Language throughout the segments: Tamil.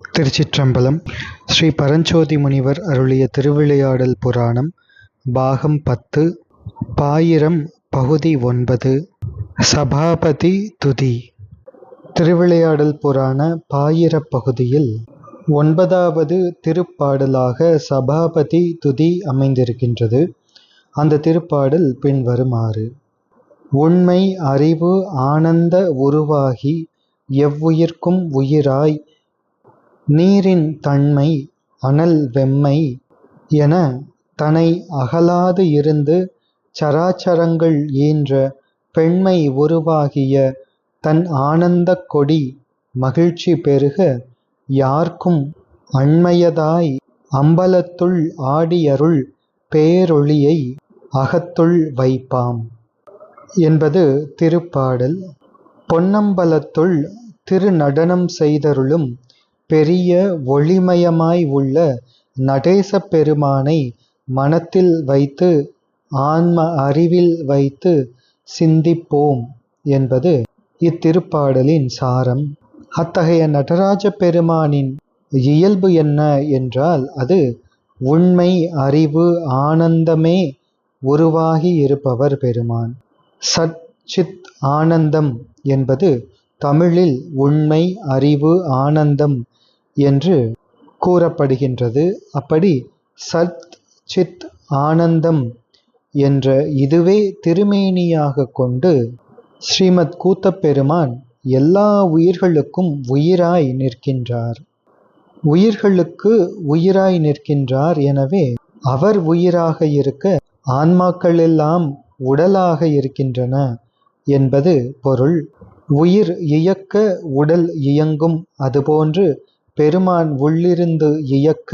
திருச்சிற்றம்பலம் ஸ்ரீ பரஞ்சோதி முனிவர் அருளிய திருவிளையாடல் புராணம் பாகம் பத்து பாயிரம் பகுதி ஒன்பது சபாபதி துதி. திருவிளையாடல் புராண பாயிரப் பகுதியில் ஒன்பதாவது திருப்பாடலாக சபாபதி துதி அமைந்திருக்கின்றது. அந்த திருப்பாடல் பின்வருமாறு. உண்மை அறிவு ஆனந்த உருவாகி எவ்வுயிர்க்கும் உயிராய் நீரின் தன்மை அனல் வெம்மை என தனை அகலாது இருந்து சராச்சரங்கள் ஈன்ற பெண்மை உருவாகிய தன் ஆனந்தக் கொடி மகிழ்ச்சி பெருக யார்க்கும் அண்மையதாய் அம்பலத்துள் ஆடியருள் பேரொளியை அகத்துள் வைப்பாம் என்பது திருப்பாடல். பொன்னம்பலத்துள் திருநடனம் செய்தருளும் பெரிய ஒளிமயமாய் உள்ள நடேசப் பெருமானை மனத்தில் வைத்து ஆன்ம அறிவில் வைத்து சிந்திப்போம் என்பது இத்திருப்பாடலின் சாரம். அத்தகைய நடராஜ பெருமானின் இயல்பு என்ன என்றால் அது உண்மை அறிவு ஆனந்தமே உருவாகி இருப்பவர் பெருமான். சச்சித் ஆனந்தம் என்பது தமிழில் உண்மை அறிவு ஆனந்தம் என்று கூறப்படுகின்றது. அப்படி சத் சித் ஆனந்தம் என்ற இதுவே திருமேனியாக கொண்டு ஸ்ரீமத் கூத்தப்பெருமான் எல்லா உயிர்களுக்கும் உயிராய் நிற்கின்றார். உயிர்களுக்கு உயிராய் நிற்கின்றார் எனவே அவர் உயிராக இருக்க ஆன்மாக்கள் எல்லாம் உடலாக இருக்கின்றன என்பது பொருள். உயிர் இயக்க உடல் இயங்கும் அதுபோன்று பெருமான் உள்ளிருந்து இயக்க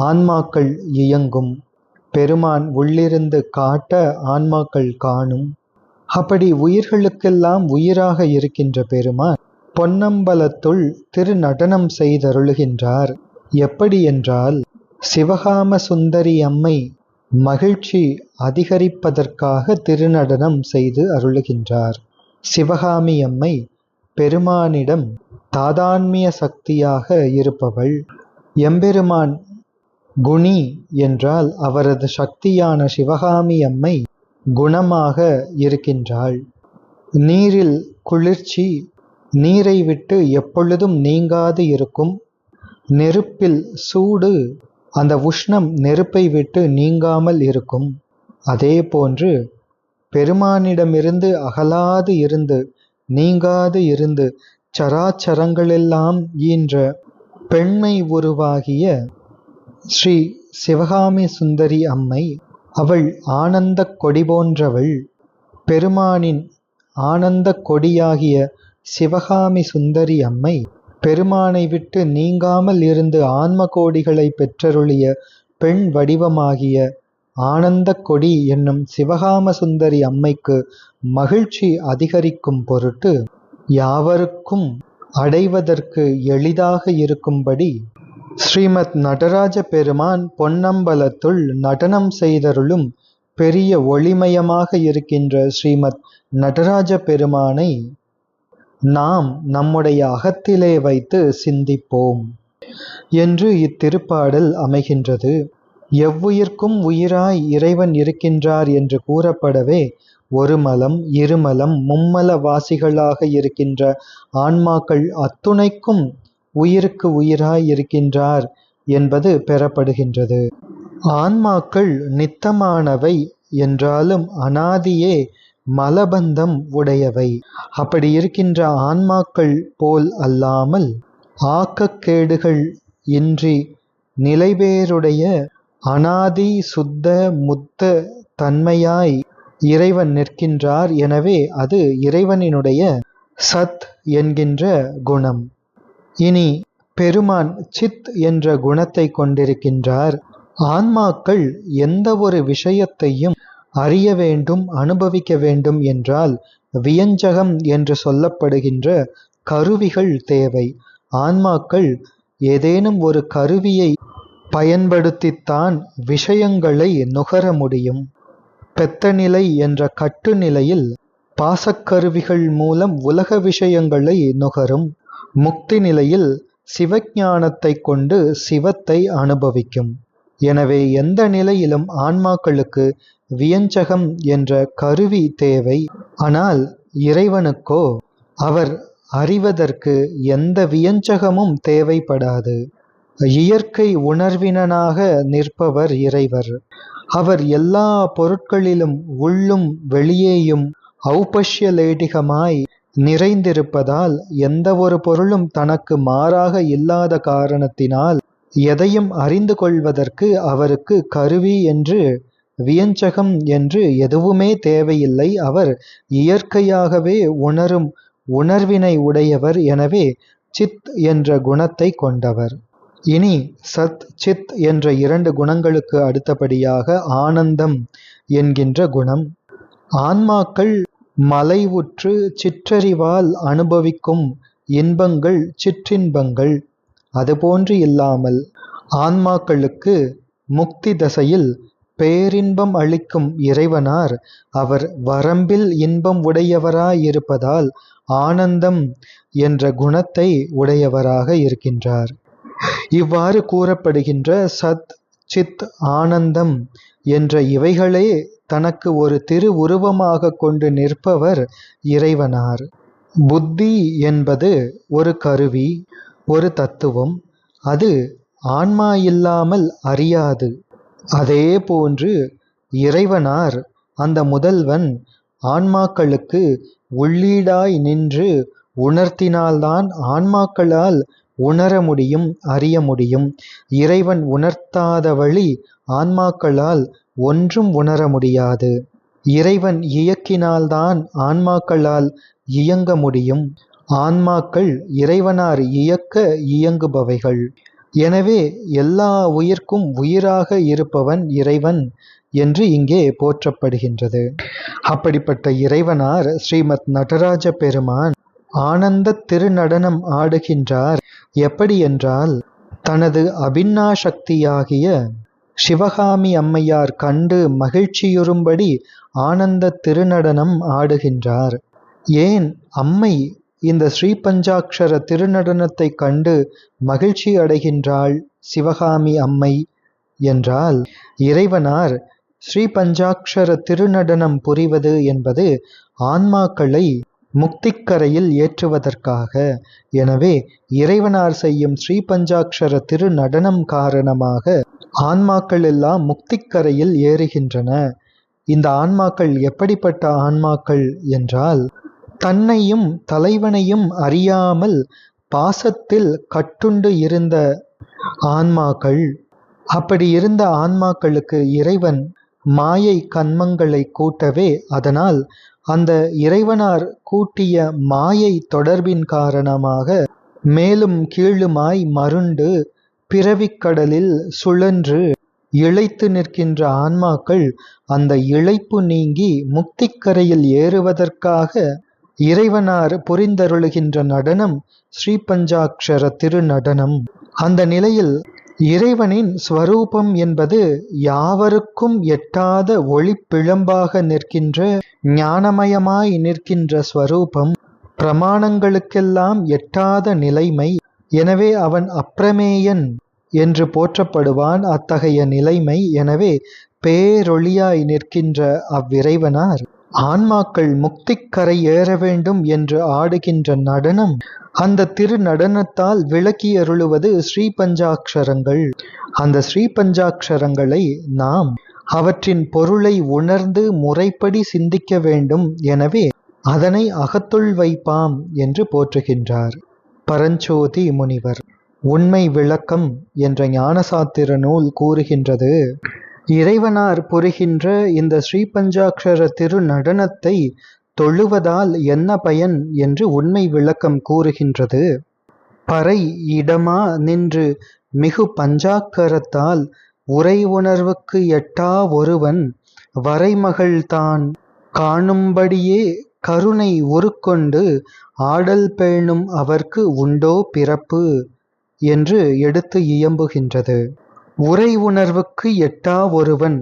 ஆன்மாக்கள் இயங்கும். பெருமான் உள்ளிருந்து காட்ட ஆன்மாக்கள் காணும். அப்படி உயிர்களுக்கெல்லாம் உயிராக இருக்கின்ற பெருமான் பொன்னம்பலத்துள் திருநடனம் செய்தருளுகின்றார். எப்படி என்றால் சிவகாம சுந்தரி அம்மை மகிழ்ச்சி அதிகரிப்பதற்காக திருநடனம் செய்து அருளுகின்றார். சிவகாமி அம்மை பெருமானிடம் தாதான்மிய சக்தியாக இருப்பவள் எம்பெருமான் குணி என்றால் அவரது சக்தியான சிவகாமி அம்மை குணமாக இருக்கின்றாள். நீரில் குளிர்ச்சி நீரை விட்டு எப்பொழுதும் நீங்காது இருக்கும். நெருப்பில் சூடு அந்த உஷ்ணம் நெருப்பை விட்டு நீங்காமல் இருக்கும். அதே போன்று பெருமானிடமிருந்து அகலாது இருந்து நீங்காது இருந்து சராச்சரங்களெல்லாம் ஈன்ற பெண்மை உருவாகிய ஸ்ரீ சிவகாமி சுந்தரி அம்மை அவள் ஆனந்தக் கொடி போன்றவள். பெருமானின் ஆனந்தக் கொடியாகிய சிவகாமி சுந்தரி அம்மை பெருமானை விட்டு நீங்காமல் இருந்து ஆன்ம கோடிகளை பெற்றருளிய பெண் வடிவமாகிய ஆனந்த கொடி என்னும் சிவகாம சுந்தரி அம்மைக்கு மகிழ்ச்சி அதிகரிக்கும் பொருட்டு யாவருக்கும் அடைவதற்கு எளிதாக இருக்கும்படி ஸ்ரீமத் நடராஜ பெருமான் பொன்னம்பலத்துள் நடனம் செய்தருளும் பெரிய ஒளிமயமாக இருக்கின்ற ஸ்ரீமத் நடராஜ பெருமானை நாம் நம்முடைய அகத்திலே வைத்து சிந்திப்போம் என்று இத்திருப்பாடல் அமைகின்றது. எவ்வுயிர்க்கும் உயிராய் இறைவன் இருக்கின்றார் என்று கூறப்படவே ஒரு மலம் இருமலம் மும்மல வாசிகளாக இருக்கின்ற ஆன்மாக்கள் அத்துணைக்கும் உயிருக்கு உயிராய் இருக்கின்றார் என்பது பெறப்படுகின்றது. ஆன்மாக்கள் நித்தமானவை என்றாலும் அனாதியே மலபந்தம் உடையவை. அப்படி இருக்கின்ற ஆன்மாக்கள் போல் அல்லாமல் ஆக்கக்கேடுகள் இன்றி நிலைபேருடைய அனாதி சுத்த முத்த தன்மையாய் இறைவன் நிற்கின்றார். எனவே அது இறைவனினுடைய சத் என்கின்ற குணம். இனி பெருமான் சித் என்ற குணத்தை கொண்டிருக்கின்றார். ஆன்மாக்கள் எந்த ஒரு விஷயத்தையும் அறிய வேண்டும் அனுபவிக்க வேண்டும் என்றால் வியஞ்சகம் என்று சொல்லப்படுகின்ற கருவிகள் தேவை. ஆன்மாக்கள் ஏதேனும் ஒரு கருவியை பயன்படுத்தித்தான் விஷயங்களை நுகர முடியும். பெத்தநிலை என்ற கட்டுநிலையில் பாசக்கருவிகள் மூலம் உலக விஷயங்களை நுகரும் முக்தி நிலையில் சிவஞானத்தைக் கொண்டு சிவத்தை அனுபவிக்கும். எனவே எந்த நிலையிலும் ஆன்மாக்களுக்கு வியஞ்சகம் என்ற கருவி தேவை. ஆனால் இறைவனுக்கோ அவர் அறிவதற்கு எந்த வியஞ்சகமும் தேவைப்படாது. இயற்கை உணர்வினனாக நிற்பவர் இறைவர். அவர் எல்லா பொருட்களிலும் உள்ளும் வெளியேயும் ஔபஷ்யலேடிகமாய் நிறைந்திருப்பதால் எந்த ஒரு பொருளும் தனக்கு மாறாக இல்லாத காரணத்தினால் எதையும் அறிந்து கொள்வதற்கு அவருக்கு கருவி என்று வியஞ்சகம் என்று எதுவுமே தேவையில்லை. அவர் இயற்கையாகவே உணரும் உணர்வினை உடையவர். எனவே சித் என்ற குணத்தை கொண்டவர். இனி சத் சித் என்ற இரண்டு குணங்களுக்கு அடுத்தபடியாக ஆனந்தம் என்கின்ற குணம். ஆன்மாக்கள் மலைவுற்று சிற்றறிவால் அனுபவிக்கும் இன்பங்கள் சிற்றின்பங்கள். அதுபோன்று இல்லாமல் ஆன்மாக்களுக்கு முக்தி தசையில் பேரின்பம் அளிக்கும் இறைவனார். அவர் வரம்பில் இன்பம் உடையவராயிருப்பதால் ஆனந்தம் என்ற குணத்தை உடையவராக இருக்கின்றார். இவ்வாறு கூறப்படுகின்ற சத் சித் ஆனந்தம் என்ற இவைகளே தனக்கு ஒரு திரு உருவமாக கொண்டு நிற்பவர் இறைவனார். புத்தி என்பது ஒரு கருவி ஒரு தத்துவம் அது ஆன்மா இல்லாமல் அறியாது. அதே போன்று இறைவனார் அந்த முதல்வன் ஆன்மாக்களுக்கு உள்ளீடாய் நின்று உணர்த்தினால்தான் ஆன்மாக்களால் உணர முடியும் அறிய முடியும். இறைவன் உணர்த்தாத வழி ஆன்மாக்களால் ஒன்றும் உணர முடியாது. இறைவன் இயக்கினால்தான் ஆன்மாக்களால் இயங்க முடியும். ஆன்மாக்கள் இறைவனார் இயக்க இயங்குபவைகள். எனவே எல்லா உயிர்க்கும் உயிராக இருப்பவன் இறைவன் என்று இங்கே போற்றப்படுகின்றது. அப்படிப்பட்ட இறைவனார் ஸ்ரீமத் நடராஜ பெருமான் ஆனந்த திருநடனம் ஆடுகின்றார். எப்படியென்றால் தனது அபின்னா சக்தியாகிய சிவகாமி அம்மையார் கண்டு மகிழ்ச்சியுறும்படி ஆனந்த திருநடனம் ஆடுகின்றார். ஏன் அம்மை இந்த ஸ்ரீபஞ்சாட்சர திருநடனத்தை கண்டு மகிழ்ச்சி அடைகின்றாள் சிவகாமி அம்மை? என்றால் இறைவனார் ஸ்ரீபஞ்சாட்சர திருநடனம் புரிவது என்பது ஆன்மாக்களை முக்திக்கரையில் ஏற்றுவதற்காக. எனவே இறைவனார் செய்யும் ஸ்ரீபஞ்சாட்சர திருநடனம் காரணமாக ஆன்மாக்கள் எல்லாம் முக்திக்கரையில் ஏறுகின்றன. இந்த ஆன்மாக்கள் எப்படிப்பட்ட ஆன்மாக்கள் என்றால் தன்னையும் தலைவனையும் அறியாமல் பாசத்தில் கட்டுண்டு இருந்த ஆன்மாக்கள். அப்படி இருந்த ஆன்மாக்களுக்கு இறைவன் மாயை கன்மங்களை கூட்டவே அதனால் அந்த இறைவனார் கூட்டிய மாயை தொடர்பின் காரணமாக மேலும் கீழுமாய் மருண்டு பிறவிக்கடலில் சுழன்று இழைத்து நிற்கின்ற ஆன்மாக்கள் அந்த இழைப்பு நீங்கி முக்திக்கரையில் ஏறுவதற்காக இறைவனார் புரிந்தருளுகின்ற நடனம் ஸ்ரீபஞ்சாட்சர திருநடனம். அந்த நிலையில் இறைவனின் ஸ்வரூபம் என்பது யாவருக்கும் எட்டாத ஒளிப்பிழம்பாக நிற்கின்ற ஞானமயமாய் நிற்கின்ற ஸ்வரூபம். பிரமாணங்களுக்கெல்லாம் எட்டாத நிலைமை. எனவே அவன் அப்பிரமேயன் என்று போற்றப்படுவான். அத்தகைய நிலைமை எனவே பேரொளியாய் நிற்கின்ற அவ்விறைவனார். ஆன்மாக்கள் முக்திக்கரை ஏற வேண்டும் என்று ஆடுகின்ற நடனம். அந்த திரு நடனத்தால் விளக்கி அருளுவது ஸ்ரீ பஞ்சாட்சரங்கள் அந்த ஸ்ரீ பஞ்சாட்சரங்களை நாம் அவற்றின் பொருளை உணர்ந்து முறைப்படி சிந்திக்க வேண்டும். எனவே அதனை அகத்துள் வைப்பாம் என்று போற்றுகின்றார். பரஞ்சோதி முனிவர் உண்மை விளக்கம் என்ற ஞானசாத்திர நூல் கூறுகின்றது. இறைவனார் புரிகின்ற இந்த ஸ்ரீபஞ்சாட்சர திரு நடனத்தை தொழுவதால் என்ன பயன் என்று உண்மை விளக்கம் கூறுகின்றது. பறை இடமா நின்று மிகு பஞ்சாக்கரத்தால் உரை உணர்வுக்கு எட்டா ஒருவன் வரைமகள்தான் காணும்படியே கருணை உருக்கொண்டு ஆடல் பேணும் அவர்க்கு உண்டோ பிறப்பு என்று எடுத்து இயம்புகின்றது. உரை உணர்வுக்கு எட்டா ஒருவன்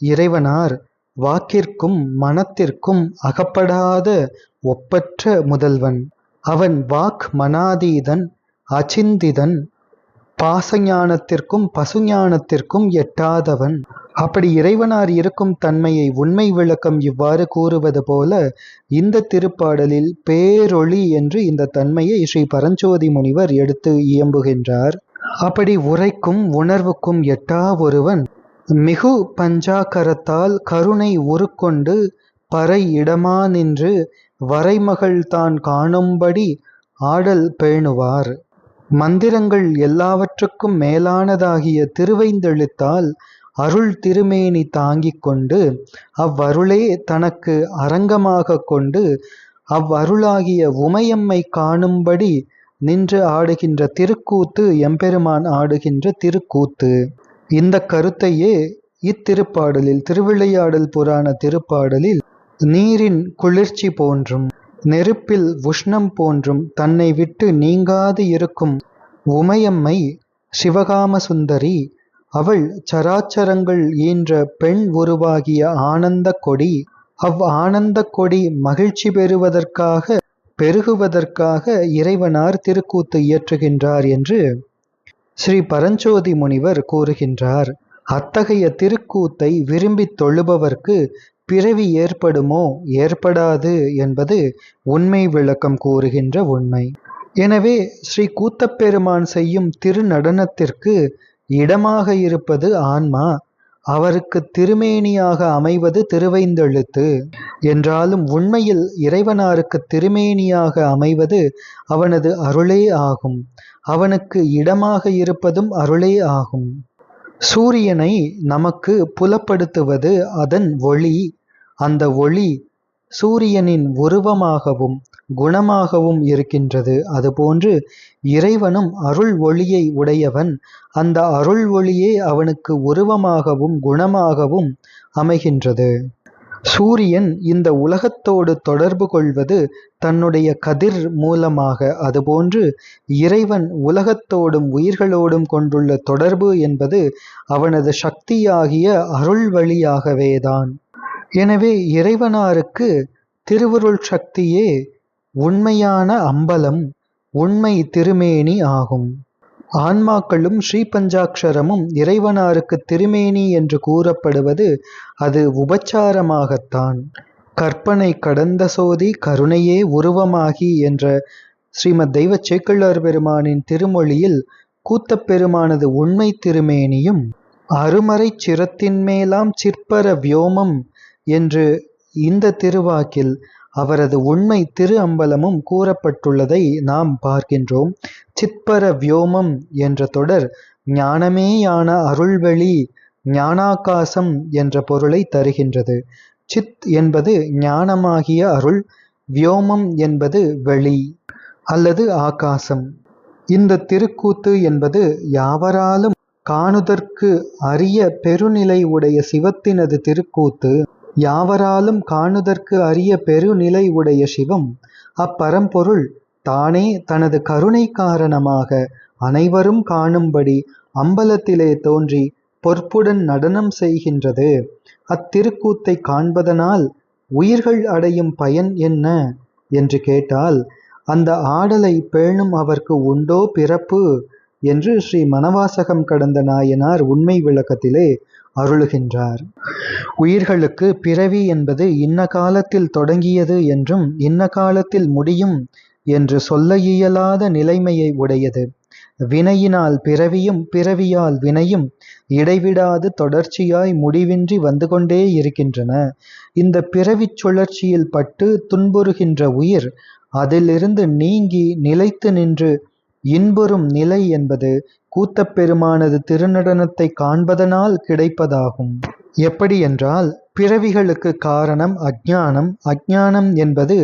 இறைவனார் வாக்கிற்கும் மனத்திற்கும் அகப்படாத ஒப்பற்ற முதல்வன். அவன் வாக் மனாதீதன் அச்சிந்திதன் பாசஞானத்திற்கும் பசுஞானத்திற்கும் எட்டாதவன். அப்படி இறைவனார் இருக்கும் தன்மையை உண்மை விளக்கம் இவ்வாறு கூறுவது போல இந்த திருப்பாடலில் பேரொளி என்று இந்த தன்மையை ஸ்ரீ பரஞ்சோதி முனிவர் எடுத்து இயம்புகின்றார். அப்படி உரைக்கும் உணர்வுக்கும் எட்டா ஒருவன். மிகு பஞ்சாக்கரத்தால் கருணை உருக்கொண்டு பறை இடமா நின்று வரைமகள் தான் காணும்படி ஆடல் பேணுவார். மந்திரங்கள் எல்லாவற்றுக்கும் மேலானதாகிய திருவைந்தெழுத்தால் அருள் திருமேனி தாங்கிக் கொண்டு அவ்வருளே தனக்கு அரங்கமாக கொண்டு அவ்வருளாகிய உமையம்மை காணும்படி நின்று ஆடுகின்ற திருக்கூத்து எம்பெருமான் ஆடுகின்ற திருக்கூத்து. இந்த கருத்தையே இத்திருப்பாடலில் திருவிளையாடல் புராண திருப்பாடலில் நீரின் குளிர்ச்சி போன்றும் நெருப்பில் உஷ்ணம் போன்றும் தன்னை விட்டு நீங்காது இருக்கும் உமையம்மை சிவகாம சுந்தரி அவள் சராச்சரங்கள் ஈன்ற பெண் உருவாகிய ஆனந்த கொடி அவ் ஆனந்த கொடி மகிழ்ச்சி பெறுவதற்காக பெருகுவதற்காக இறைவனார் திருக்கூத்து இயற்றுகின்றார் என்று ஸ்ரீ பரஞ்சோதி முனிவர் கூறுகின்றார் அத்தகைய திருக்கூத்தை விரும்பித் தொழுபவர்க்கு பிறவி ஏற்படுமோ ஏற்படாது என்பது உண்மை விளக்கம் கூறுகின்ற உண்மை. எனவே ஸ்ரீ கூத்தப்பெருமான் செய்யும் திருநடனத்திற்கு இடமாக இருப்பது ஆன்மா அவருக்கு திருமேனியாக அமைவது திருவைந்தெழுத்து. என்றாலும் உண்மையில் இறைவனாருக்கு திருமேனியாக அமைவது அவனது அருளே ஆகும். அவனுக்கு இடமாக இருப்பதும் அருளே ஆகும். சூரியனை நமக்கு புலப்படுத்துவது அதன் ஒளி. அந்த ஒளி சூரியனின் உருவமாகவும் குணமாகவும் இருக்கின்றது. அதுபோன்று இறைவனும் அருள் ஒளியை உடையவன். அந்த அருள் ஒளியே அவனுக்கு உருவமாகவும் குணமாகவும் அமைகின்றது. சூரியன் இந்த உலகத்தோடு தொடர்பு கொள்வது தன்னுடைய கதிர் மூலமாக அதுபோன்று இறைவன் உலகத்தோடும் உயிர்களோடும் கொண்டுள்ள தொடர்பு என்பது அவனது சக்தியாகிய அருள் வழியாகவேதான். எனவே இறைவனாருக்கு திருவருள் சக்தியே உண்மையான அம்பலம் உண்மை திருமேனி ஆகும். ஆன்மாக்களும் ஸ்ரீபஞ்சாட்சரமும் இறைவனாருக்கு திருமேனி என்று கூறப்படுவது அது உபச்சாரமாகத்தான். கற்பனை கடந்த சோதி கருணையே உருவமாகி என்ற ஸ்ரீமத் தெய்வ சேக்கிழார் பெருமானின் திருமொழியில் கூத்தப் பெருமானது உண்மை திருமேனியும் அருமறைச் சிரத்தின் மேலாம் சிற்பர வியோமம் என்று இந்த திருவாக்கில் அவரது உண்மை திரு அம்பலமும் கூறப்பட்டுள்ளதை நாம் பார்க்கின்றோம். சிற்பர வியோமம் என்ற தொடர் ஞானமேயான அருள்வெளி ஞானாகாசம் என்ற பொருளை தருகின்றது. சித் என்பது ஞானமாகிய அருள் வியோமம் என்பது வெளி அல்லது ஆகாசம். இந்த திருக்கூத்து என்பது யாவராலும் காணுதற்கு அரிய பெருநிலை உடைய சிவத்தினது திருக்கூத்து. யாவராலும் காணுதற்கு அரிய பெருநிலை உடைய சிவம் அப்பரம்பொருள் தானே தனது கருணை காரணமாக அனைவரும் காணும்படி அம்பலத்திலே தோன்றி பொற்புடன் நடனம் செய்கின்றது. அத்திருக்கூத்தை காண்பதனால் உயிர்கள் அடையும் பயன் என்ன? என்று கேட்டால் அந்த ஆடலை பேணும் அவர்க்கு உண்டோ பிறப்பு? என்று ஸ்ரீ மணவாசகம் கடந்த நாயனார் உண்மை விளக்கத்திலே அருளுகின்றார். உயிர்களுக்கு பிறவி என்பது இன்ன காலத்தில் தொடங்கியது என்றும் இன்ன காலத்தில் முடியும் என்று சொல்ல இயலாத நிலைமையை உடையது. வினையினால் பிறவியும் பிறவியால் வினையும் இடைவிடாது தொடர்ச்சியாய் முடிவின்றி வந்து கொண்டே இருக்கின்றன. இந்த பிறவிச் சுழற்சியில் பட்டு துன்புறுகின்ற உயிர் அதிலிருந்து நீங்கி நிலைத்து நின்று இன்புறும் நிலை என்பது கூத்தப்பெருமானது திருநடனத்தை காண்பதனால் கிடைப்பதாகும். எப்படி என்றால் பிறவிகளுக்கு காரணம் அஜ்ஞானம். அஜ்ஞானம் என்பது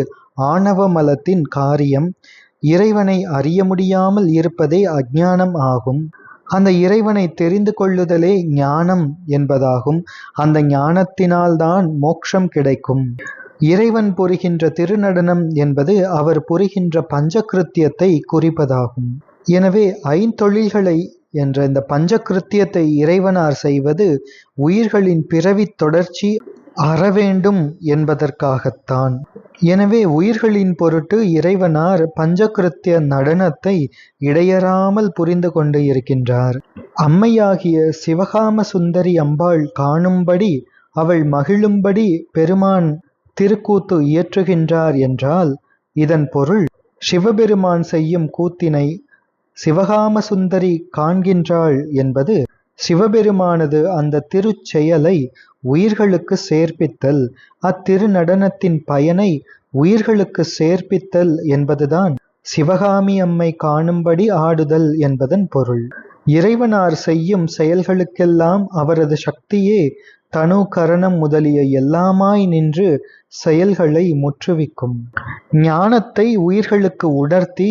ஆணவமலத்தின் காரியம். இறைவனை அறிய முடியாமல் இருப்பதே அஜ்ஞானம் ஆகும். அந்த இறைவனை தெரிந்து கொள்ளுதலே ஞானம் என்பதாகும். அந்த ஞானத்தினால்தான் மோட்சம் கிடைக்கும். இறைவன் புரிகின்ற திருநடனம் என்பது அவர் புரிகின்ற பஞ்சகிருத்தியத்தை குறிப்பதாகும் எனவே ஐந்தொழில்களை என்ற இந்த பஞ்சகிருத்தியத்தை இறைவனார் செய்வது உயிர்களின் பிறவி தொடர்ச்சி அறவேண்டும் என்பதற்காகத்தான். எனவே உயிர்களின் பொருட்டு இறைவனார் பஞ்சகிருத்திய நடனத்தை இடையறாமல் புரிந்து கொண்டு இருக்கின்றார். அம்மையாகிய சிவகாம சுந்தரி அம்பாள் காணும்படி அவள் மகிழும்படி பெருமான் திருக்கூத்து இயற்றுகின்றார் என்றால் இதன் பொருள் சிவபெருமான் செய்யும் கூத்தினை சிவகாம சுந்தரி காண்கின்றாள் என்பது சிவபெருமானது அந்த திருச்செயலை உயிர்களுக்கு சேர்ப்பித்தல் அத்திருநடனத்தின் பயனை உயிர்களுக்கு சேர்ப்பித்தல் என்பதுதான் சிவகாமி அம்மை காணும்படி ஆடுதல் என்பதன் பொருள். இறைவனார் செய்யும் செயல்களுக்கெல்லாம் அவரது சக்தியே தனு கரணம் முதலிய எல்லாமாய் நின்று செயல்களை முற்றுவிக்கும். ஞானத்தை உயிர்களுக்கு உணர்த்தி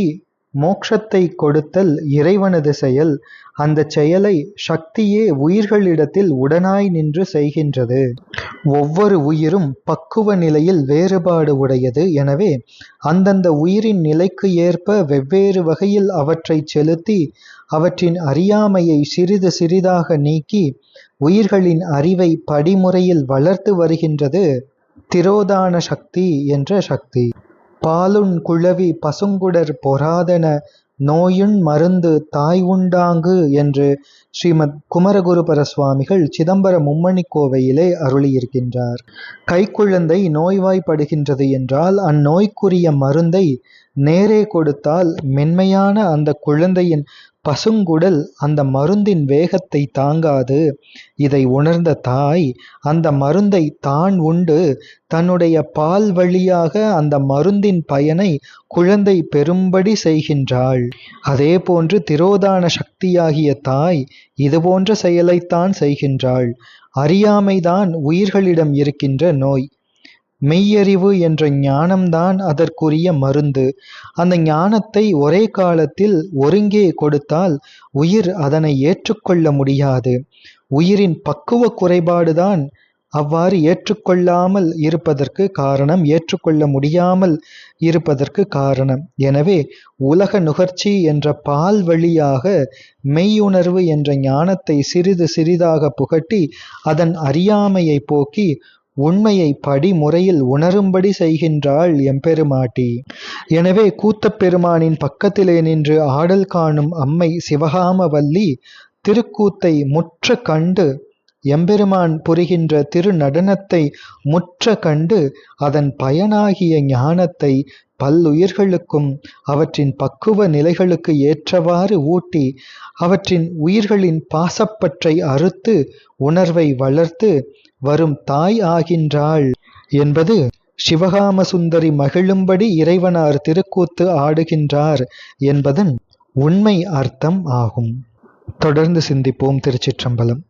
மோட்சத்தை கொடுத்தல் இறைவனது செயல். அந்த செயலை சக்தியே உயிர்களிடத்தில் உடனாய் நின்று செய்கின்றது. ஒவ்வொரு உயிரும் பக்குவ நிலையில் வேறுபாடு உடையது. எனவே அந்தந்த உயிரின் நிலைக்கு ஏற்ப வெவ்வேறு வகையில் அவற்றை செலுத்தி அவற்றின் அறியாமையை சிறிது சிறிதாக நீக்கி உயிர்களின் அறிவை படிமுறையில் வளர்த்து வருகின்றது திரோதான சக்தி என்ற சக்தி. பாலுண் குழவி பசுங்குடர் பொறாதன நோயுண் மருந்து தாய்உண்டாங்கு என்று ஸ்ரீமத் குமரகுருபர சுவாமிகள் சிதம்பர மும்மணி கோவையிலே அருளியிருக்கின்றார். கைக்குழந்தை நோய்வாய்ப்படுகின்றது என்றால் அந்நோய்க்குரிய மருந்தை நேரே கொடுத்தால் மென்மையான அந்த குழந்தையின் பசுங்குடல் அந்த மருந்தின் வேகத்தை தாங்காது. இதை உணர்ந்த தாய் அந்த மருந்தை தான் உண்டு தன்னுடைய பால் வழியாக அந்த மருந்தின் பயனை குழந்தை பெறும்படி செய்கின்றாள். அதேபோன்று திரோதான சக்தியாகிய தாய் இதுபோன்ற செயலைத்தான் செய்கின்றாள். அறியாமைதான் உயிர்களிடம் இருக்கின்ற நோய். மெய்யறிவு என்ற ஞானம்தான் அதற்குரிய மருந்து. அந்த ஞானத்தை ஒரே காலத்தில் ஒருங்கே கொடுத்தால் உயிர் அதனை ஏற்றுக்கொள்ள முடியாது. உயிரின் பக்குவ குறைபாடுதான் அவ்வாறு ஏற்றுக்கொள்ளாமல் இருப்பதற்கு காரணம் ஏற்றுக்கொள்ள முடியாமல் இருப்பதற்கு காரணம். எனவே உலக நுகர்ச்சி என்ற பால் வழியாக மெய்யுணர்வு என்ற ஞானத்தை சிறிது சிறிதாக புகட்டி அதன் அறியாமையை போக்கி உண்மையை படிமுறையில் உணரும்படி செய்கின்றாள் எம்பெருமாட்டி. எனவே கூத்தப் பெருமானின் பக்கத்திலே நின்று ஆடல் காணும் அம்மை சிவகாமவல்லி திருக்கூத்தை முற்ற கண்டு எம்பெருமான் புரிகின்ற திருநடனத்தை முற்ற கண்டு அதன் பயனாகிய ஞானத்தை பல்லுயிர்களுக்கும் அவற்றின் பக்குவ நிலைகளுக்கு ஏற்றவாறு ஊட்டி அவற்றின் உயிர்களின் பாசப்பற்றை அறுத்து உணர்வை வளர்த்து வரும் தாய் ஆகின்றாள் என்பது சிவகாம சுந்தரி மகிழும்படி இறைவனார் திருக்கூத்து ஆடுகின்றார் என்பதன் உண்மை அர்த்தம் ஆகும். தொடர்ந்து சிந்திப்போம் திருச்சிற்றம்பலம்.